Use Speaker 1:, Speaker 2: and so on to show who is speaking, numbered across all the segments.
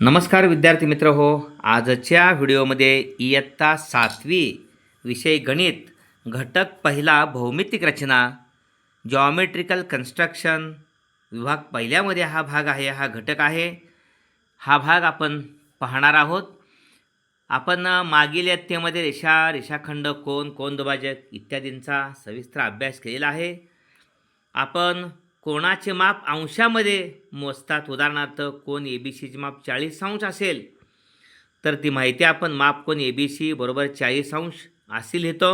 Speaker 1: नमस्कार विद्यार्थी मित्र हो आजच्या व्हिडिओमध्ये इयत्ता सातवी विषय गणित घटक पहिला भौमितिक रचना जॉमेट्रिकल कन्स्ट्रक्शन विभाग पहिल्यामध्ये हा भाग आहे हा घटक आहे. हा भाग आपण पाहणार आहोत. आपण मागील इयत्तेमध्ये रेषा रेषाखंड कोण कोण दुभाजक इत्यादींचा सविस्तर अभ्यास केलेला आहे. आपण कोणाचे माप अंशामध्ये मोजतात? उदाहरणार्थ कोण ए बी सीचे माप चाळीस अंश असेल तर ती माहिती आपण माप कोण ए बी सी बरोबर चाळीस अंश असे लिहितो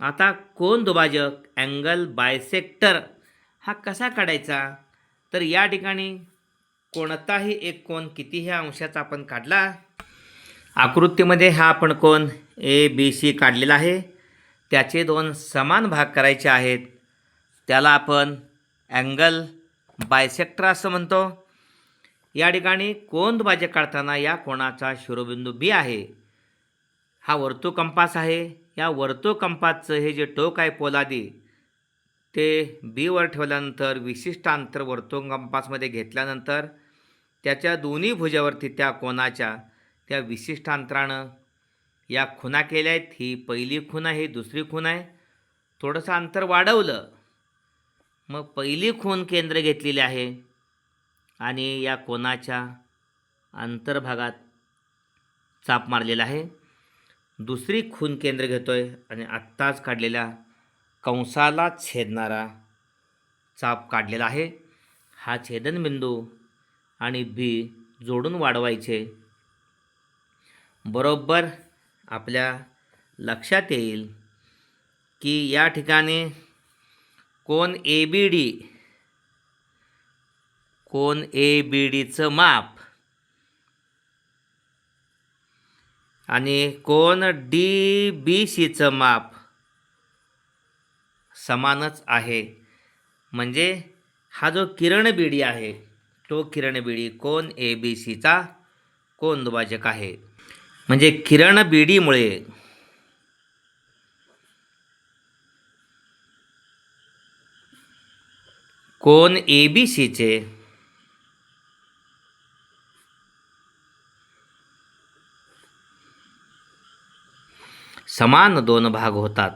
Speaker 1: आता कोण दुभाजक अँगल बायसेक्टर हा कसा काढायचा? तर या ठिकाणी कोणताही एक कोण कितीही अंशाचा आपण काढला आकृतीमध्ये हा आपण कोण ए बी सी काढलेला आहे. त्याचे दोन समान भाग करायचे आहेत. त्याला आपण अँगल बायसेक्टर असं म्हणतो. या ठिकाणी कोंद बाजे काढताना या कोणाचा शिरोबिंदू बी आहे? हा वर्तुळ कंपास आहे. या वर्तुळ कंपासचं हे जे टोक आहे पोलादी ते बीवर ठेवल्यानंतर विशिष्ट अंतर वर्तुळ कंपासमध्ये घेतल्यानंतर त्याच्या दोन्ही भुजावरती त्या कोणाच्या त्या विशिष्ट अंतरानं या खुणा केल्या आहेत ही पहिली खूण आहे ही दुसरी खूण आहे. थोडंसं अंतर वाढवलं. मग पहिली खून केंद्र घेतलेली आहे. आणि या कोणाच्या अंतर्भागात चाप मारलेला आहे? दुसरी खून केंद्र घेतो आहे आणि आत्ताच काढलेल्या कंसाला छेदणारा चाप काढलेला आहे. हा छेदनबिंदू आणि बी जोडून वाढवायचे. बरोबर आपल्या लक्षात येईल की या ठिकाणी कोण ए बी डी कोण ए बी डीचं माप? आणि कोण डी बी सीचं माप? समानच आहे. म्हणजे हा जो किरण बिडी आहे तो किरण बिडी कोण ए बी सीचा कोण दुभाजक आहे. म्हणजे किरण बिडीमुळे कोण ए बी सीचे समान दोन भाग होतात.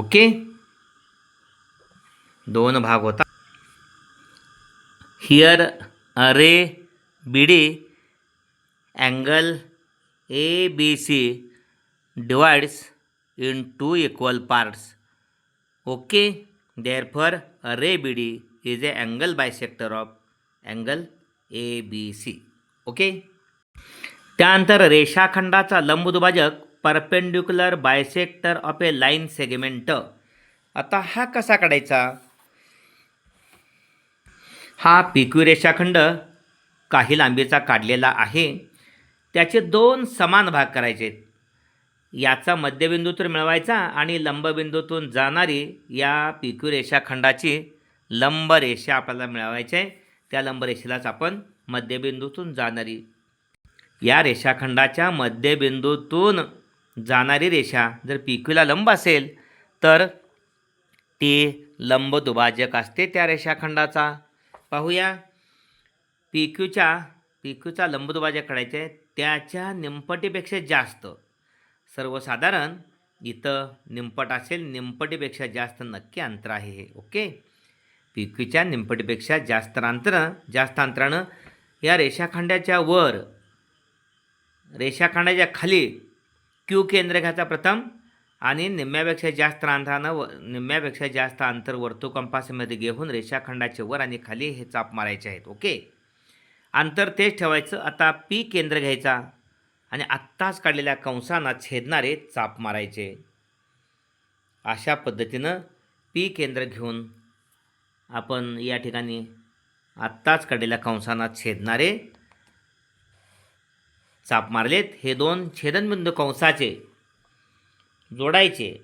Speaker 1: ओके? दोन भाग होतात here ray B D angle A B C divides in two equal parts. Okay, therefore a ray BD is a angle bisector of angle ABC. Okay. त्यानंतर रेषाखंडाचा लंबदुभाजक perpendicular bisector of a line segment आता हा कसा काढायचा हा PQ रेषाखंड काही लांबीचा काढलेला आहे त्याचे दोन समान भाग करायचे आहेत याचा मध्यबिंदू तर मिळवायचा आणि लंबबिंदूतून जाणारी या पिक्यू रेषाखंडाची लंब रेषा आपल्याला मिळवायची आहे. त्या लंबरेषेलाच आपण मध्यबिंदूतून जाणारी या रेषाखंडाच्या मध्यबिंदूतून जाणारी रेषा जर पिक्यूला लंब असेल तर ती लंब दुभाजक असते त्या रेषाखंडाचा पाहूया. पिक्यूच्या पिक्यूचा लंब काढायचा आहे. त्याच्या निमपटीपेक्षा जास्त सर्वसाधारण इथं निंपट असेल निंपटीपेक्षा जास्त नक्की अंतर आहे हे ओके? पिक्यूच्या निंपटीपेक्षा जास्त अंतर जास्त अंतरानं या रेषाखंडाच्या वर रेषाखंडाच्या खाली क्यू केंद्र घ्यायचा प्रथम आणि निम्म्यापेक्षा जास्त अंतरानं व निम्म्यापेक्षा जास्त अंतर वर्तुळ कंपासमध्ये घेऊन रेषाखंडाचे वर आणि खाली हे चाप मारायचे आहेत ओके? अंतर तेच ठेवायचं. आता पी केंद्र घ्यायचा. आणि आत्ताच काढलेल्या कंसांना छेदणारे चाप मारायचे. अशा पद्धतीनं पी केंद्र घेऊन आपण या ठिकाणी आत्ताच काढलेल्या कंसांना छेदणारे चाप मारलेत. हे दोन छेदनबिंदू कंसाचे जोडायचे.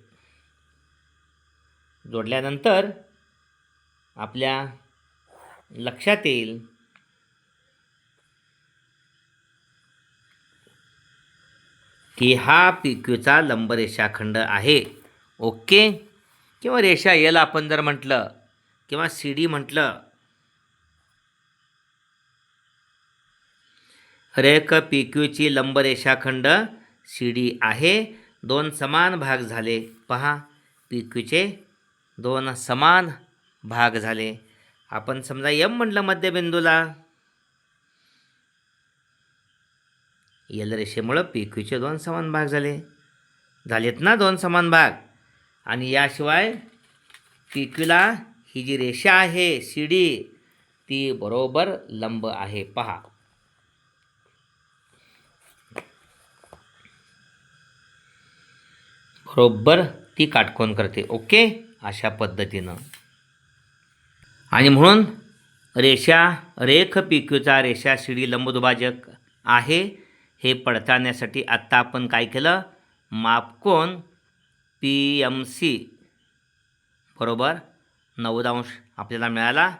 Speaker 1: जोडल्यानंतर आपल्या लक्षात येईल की हा पी क्यूचा लंबरेषाखंड आहे. ओके? किंवा रेषा यल आपण जर म्हटलं किंवा सी डी म्हटलं. रेख पी क्यूची लंब रेषाखंड सी डी आहे. दोन समान भाग झाले. पहा पी क्यूचे दोन समान भाग झाले. आपण समजा यम म्हटलं मध्यबिंदूला. यल रेषेमुळं पी क्यूचे दोन समान भाग झाले. झालेत ना दोन समान भाग? आणि याशिवाय पी क्यूला ही जी रेषा आहे सी डी ती बरोबर लंब आहे. पहा. बरोबर ती काटकोन करते. ओके? अशा पद्धतीनं. आणि म्हणून रेषा रेख पी क्यूचा रेषा शिडी लंबदुभाजक आहे. हे पडताळण्यासाठी आत्ता आपण काय केलं? मापकोन पी एम सी बरोबर? नव्वद अंश आपल्याला मिळाला.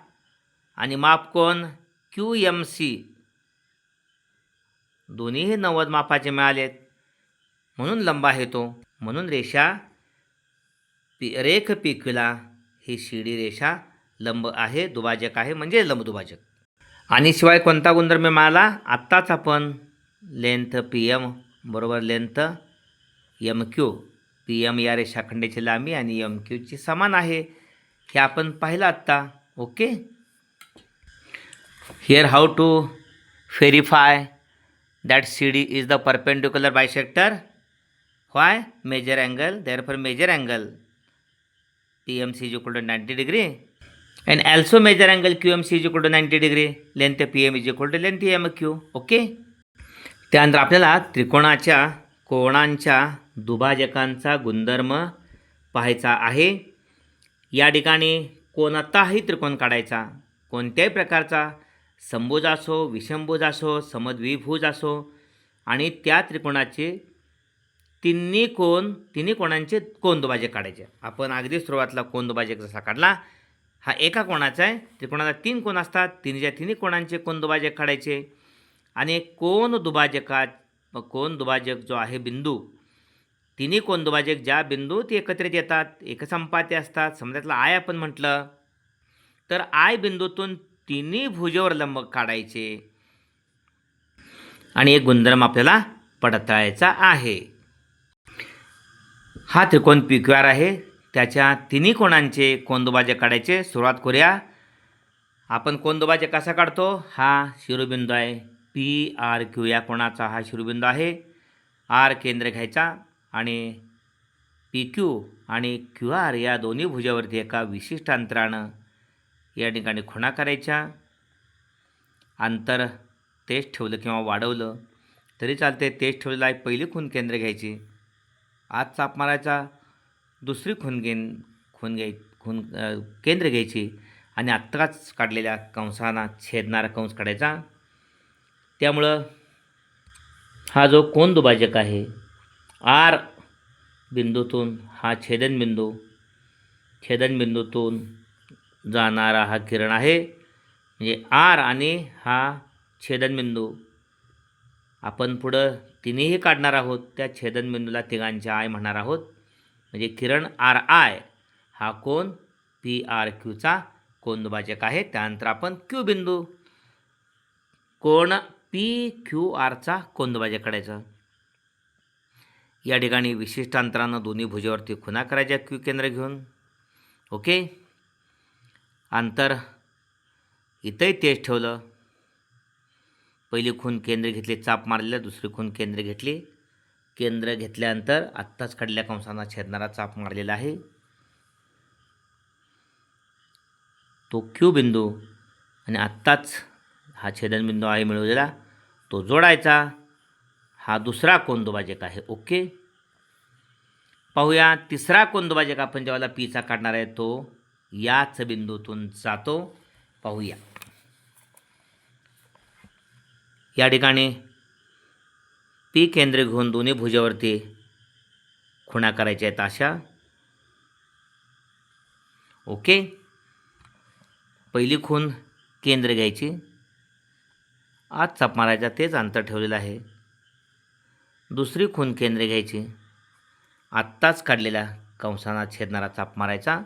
Speaker 1: आणि मापकोन क्यू एम सी दोन्हीही नव्वद मापाचे मिळालेत. म्हणून लंबा आहे तो. म्हणून रेषा पी रेख पी क्यूला ही शिडी रेषा लंब आहे दुभाजक आहे म्हणजे लंब दुभाजक आणि शिवाय कोणता गुणधर्म मिळाला? आत्ताच आपण लेंथ पी एम बरोबर length M Q. P M या रेषाखंडाची लांबी आणि एम क्यूची समान आहे. हे आपण पाहिलं आत्ता. Okay? Here how to verify that C D is the perpendicular bisector why measure angle therefore measure angle P M C is equal to ninety degree and also measure angle Q M C is equal to ninety degree length P M is equal to length M Q okay त्यानंतर आपल्याला त्रिकोणाच्या कोणांच्या दुभाजकांचा गुणधर्म पाहायचा आहे. या ठिकाणी कोणताही त्रिकोण काढायचा कोणत्याही प्रकारचा संभुज असो विषमभुज असो समद्विभुज असो आणि त्या त्रिकोणाचे तिन्ही कोण तिन्ही कोणांचे कोण दुभाजक काढायचे? आपण अगदी सुरुवातला कोण दुभाजक जसा काढला हा एका कोणाचा आहे. त्रिकोणाला तीन कोण असतात तिन्हीच्या तिन्ही कोणांचे कोण दुभाजक काढायचे? आणि कोण दुभाजका कोण दुभाजक जो आहे बिंदू तिन्ही कोण दुभाजक ज्या बिंदू ते एकत्रित येतात एकसंपाते असतात समजातला आय आपण म्हटलं तर आय बिंदूतून तिन्ही भुजेवर लंब काढायचे. आणि एक गुणधर्म आपल्याला पडताळायचा आहे. हा त्रिकोण पिकवार आहे. त्याच्या तिन्ही कोणांचे कोंदुभाजक काढायचे? सुरुवात करूया. आपण कोंदुभाजक कसा काढतो? हा शिरोबिंदू आहे. पी आर क्यू या कोणाचा हा शिरोबिंदू आहे? आर केंद्र घ्यायचा आणि पी क्यू आणि क्यू आर या दोन्ही भुजावरती एका विशिष्ट अंतरानं या ठिकाणी खुणा करायच्या. अंतर तेच ठेवलं किंवा वाढवलं तरी चालते तेच ठेवलेलं आहे. पहिली खून केंद्र घ्यायची. आज चाप मारायचा. दुसरी खून घेन खून घ्याय खून केंद्र घ्यायची. आणि आत्ताच काढलेल्या कंसांना छेदणारा कंस काढायचा. त्यामुळं हा जो कोण दुभाजक आहे आर बिंदूतून हा छेदनबिंदू छेदनबिंदूतून जाणारा हा किरण आहे. म्हणजे आर आणि हा छेदनबिंदू आपण पुढं तिन्हीही काढणार आहोत. त्या छेदनबिंदूला तिघांच्या आय म्हणणार आहोत. म्हणजे किरण आर आय हा कोण पी आर क्यूचा कोण दुभाजक आहे. त्यानंतर आपण क्यू बिंदू. कोण पी क्यू आरचा कोंदबाजा काढायचा या ठिकाणी विशिष्ट अंतरानं दोन्ही भुजावरती खुणा करायच्या क्यू केंद्र घेऊन. ओके? अंतर इथंही तेच ठेवलं. पहिली खून केंद्र घेतली चाप मारलेलं दुसरी खून केंद्र घेतली. केंद्र घेतल्यानंतर आत्ताच काढल्या कंसांना छेदणारा चाप मारलेला आहे. तो क्यू बिंदू आणि आत्ताच हा छेदनबिंदू आहे मिळवलेला. तो जोडायचा. हा दुसरा कोंदुभाजक आहे. ओके? पाहूया. तिसरा कोंदुभाजक आपण जेव्हा पीचा काढणार आहे तो याच बिंदूतून जातो. पाहूया. या ठिकाणी पी केंद्र घेऊन दोन्ही भुजावरती खुणा करायच्या आहेत अशा. ओके? पहिली खून केंद्र घ्यायची. आज चाप मारायचा तेच अंतर ठेवलेलं आहे. दुसरी खून केंद्रे घ्यायची. आत्ताच काढलेल्या कंसाना छेदणारा चाप मारायचा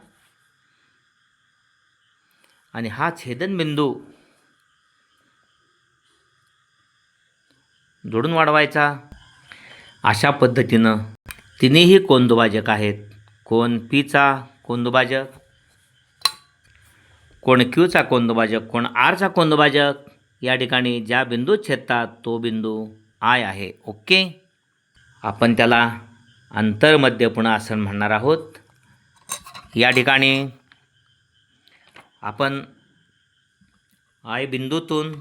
Speaker 1: आणि हा छेदनबिंदू जोडून वाढवायचा. अशा पद्धतीनं तिन्ही कोंदुबाजक आहेत. कोण पीचा कोंदुबाजक कोण क्यूचा कोंदुबाजक कोण आरचा कोंदुबाजक या ठिकाणी ज्या बिंदूत छेदतात तो बिंदू आय आहे. ओके? आपण त्याला अंतर्मध्य पुन्हा आसन म्हणणार आहोत. या ठिकाणी आपण आय बिंदूतून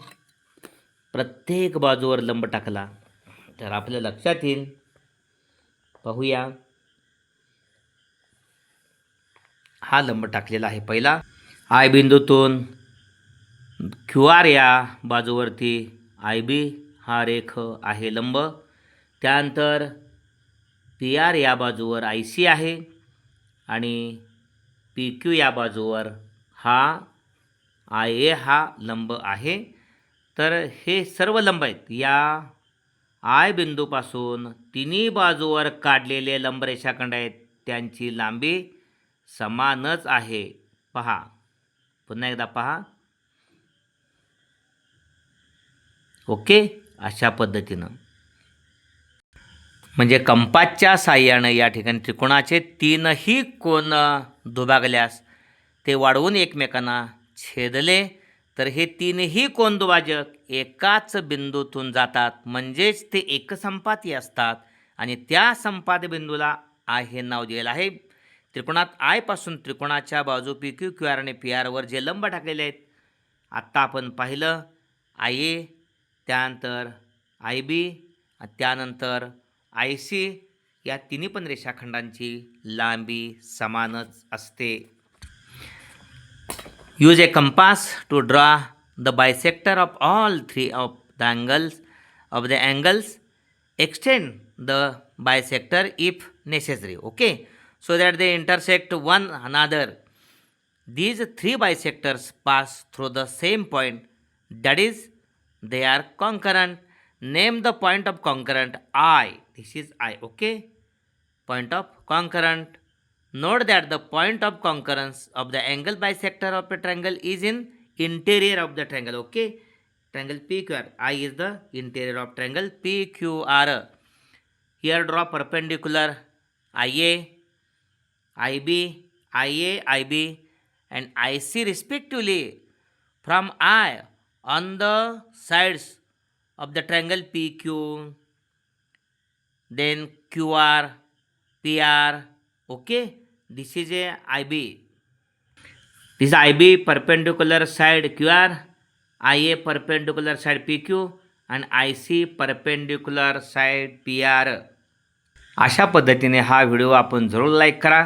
Speaker 1: प्रत्येक बाजूवर लंब टाकला. तर आपल्या लक्षात येईल. पाहूया. हा लंब टाकलेला आहे पहिला. आय बिंदूतून क्यू आर या बाजूवरती आय बी हा रेख आहे लंब. त्यानंतर पी आर या बाजूवर आय सी आहे आणि पी क्यू या बाजूवर हा आय ए हा लंब आहे. तर हे सर्व लंब आहेत. या आय बिंदूपासून तिन्ही बाजूवर काढलेले लंबरेषाखंड आहेत. त्यांची लांबी समानच आहे. पहा. पुन्हा एकदा पहा. ओके? अशा पद्धतीनं. म्हणजे कंपासच्या साह्यानं या ठिकाणी त्रिकोणाचे तीनही कोण दुभागल्यास ते वाढवून एकमेकांना छेदले तर हे तीनही कोण दुभाजक एकाच बिंदूतून जातात. म्हणजेच ते एकसंपाती असतात आणि त्या संपात बिंदूला आय हे नाव दिलेलं आहे. त्रिकोणात आयपासून त्रिकोणाच्या बाजू पी क्यू क्यू आर आणि पी आरवर जे लंब टाकलेले आहेत आत्ता आपण पाहिलं आय ए त्यानंतर आय बी त्यानंतर आय सी या तिन्ही पण रेषाखंडांची लांबी समानच असते. Use a compass to draw the bisector of all three of the angles of the angles extend the bisector if necessary okay so that they intersect one another these three bisectors pass through the same point that is they are concurrent. Name the point of concurrent. I. This is i okay? Point of concurrent. Note that the point of concurrence of the angle bisector of a triangle is in interior of the triangle okay? Triangle pqr i is the interior of triangle pqr here draw perpendicular. Ia ib ia ib and ic respectively. From i on the sides of the triangle pq then qr pr okay this is a ib this ib perpendicular side qr ia perpendicular side pq and ic perpendicular side pr अशा पद्धतीने हा video आपण जरूर like करा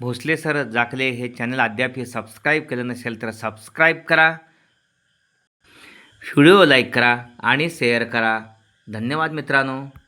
Speaker 1: Bhosale sir जाकले हे channel अद्याप हे subscribe केलं नसेल तर सबस्क्राईब करा व्हिडिओ लाईक करा आणि शेअर करा. धन्यवाद मित्रांनो.